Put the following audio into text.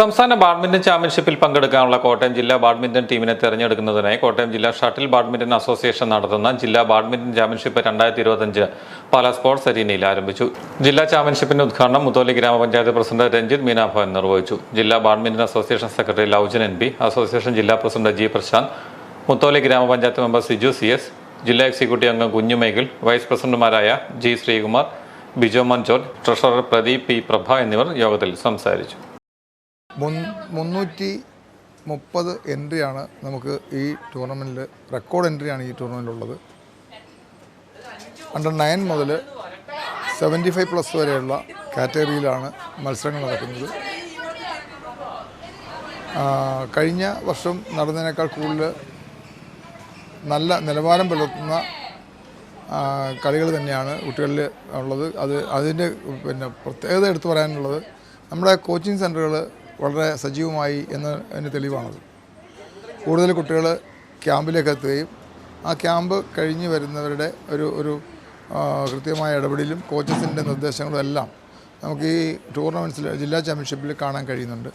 സംസ്ഥാന ബാഡ്മിന്റൺ ചാമ്പ്യൻഷിപ്പിൽ പങ്കെടുക്കാനുള്ള കോട്ടയം ജില്ലാ ബാഡ്മിന്റൺ ടീമിനെ തെരഞ്ഞെടുക്കുന്നതിനായി കോട്ടയം ജില്ലാ ഷട്ടിൽ ബാഡ്മിന്റൺ അസോസിയേഷൻ നടത്തുന്ന ജില്ലാ ബാഡ്മിന്റൺ ചാമ്പ്യൻഷിപ്പ് രണ്ടായിരത്തി ഇരുപത്തഞ്ച് പല സ്പോർട്സ് അരീനയിൽ ആരംഭിച്ചു. ജില്ലാ ചാമ്പ്യൻഷിപ്പിന്റെ ഉദ്ഘാടനം മുത്തോലി ഗ്രാമപഞ്ചായത്ത് പ്രസിഡന്റ് രഞ്ജിത് മീനാഭവൻ നിർവഹിച്ചു ജില്ലാ badminton association secretary Laujan N B association ജില്ലാ പ്രസിഡന്റ് ജി പ്രശാന്ത് മുത്തോലി ഗ്രാമപഞ്ചായത്ത് മെമ്പർ സിജു സി എസ് ജില്ലാ എക്സിക്യൂട്ടീവ് അംഗം കുഞ്ഞുമേഖിൽ വൈസ് പ്രസിഡന്റുമാരായ G Sreekumar Bijo Manchol treasurer Pradeep P Prabha എന്നിവർ യോഗത്തിൽ സംസാരിച്ചു. മുന്നൂറ്റി മുപ്പത് എൻട്രിയാണ് നമുക്ക് ഈ ടൂർണമെന്റിൽ റെക്കോർഡ് എൻട്രിയാണ് ഈ ടൂർണമെന്റിലുള്ളത് അണ്ടർ നയൻ മുതൽ സെവന്റി ഫൈവ് പ്ലസ് വരെയുള്ള കാറ്റഗറിയിലാണ് മത്സരങ്ങൾ നടക്കുന്നത്. കഴിഞ്ഞ വർഷം നടന്നതിനേക്കാൾ കൂടുതൽ നല്ല നിലവാരം പുലർത്തുന്ന കളികൾ തന്നെയാണ് കുട്ടികളിൽ ഉള്ളത്. അത് അതിന്റെ പിന്നെ പ്രത്യേകത എടുത്തു പറയാനുള്ളത് നമ്മുടെ കോച്ചിങ് സെന്ററുകൾ വളരെ സജീവമായി എന്നതിന് തെളിവാണത്. കൂടുതൽ കുട്ടികൾ ക്യാമ്പിലേക്ക് എത്തുകയും ആ ക്യാമ്പ് കഴിഞ്ഞ് വരുന്നവരുടെ ഒരു ഒരു കൃത്യമായ ഇടപെടലും കോച്ചസിന്റെ നിർദ്ദേശങ്ങളും എല്ലാം നമുക്ക് ഈ ടൂർണമെന്റ്സിൽ ജില്ലാ ചാമ്പ്യൻഷിപ്പിൽ കാണാൻ കഴിയുന്നുണ്ട്.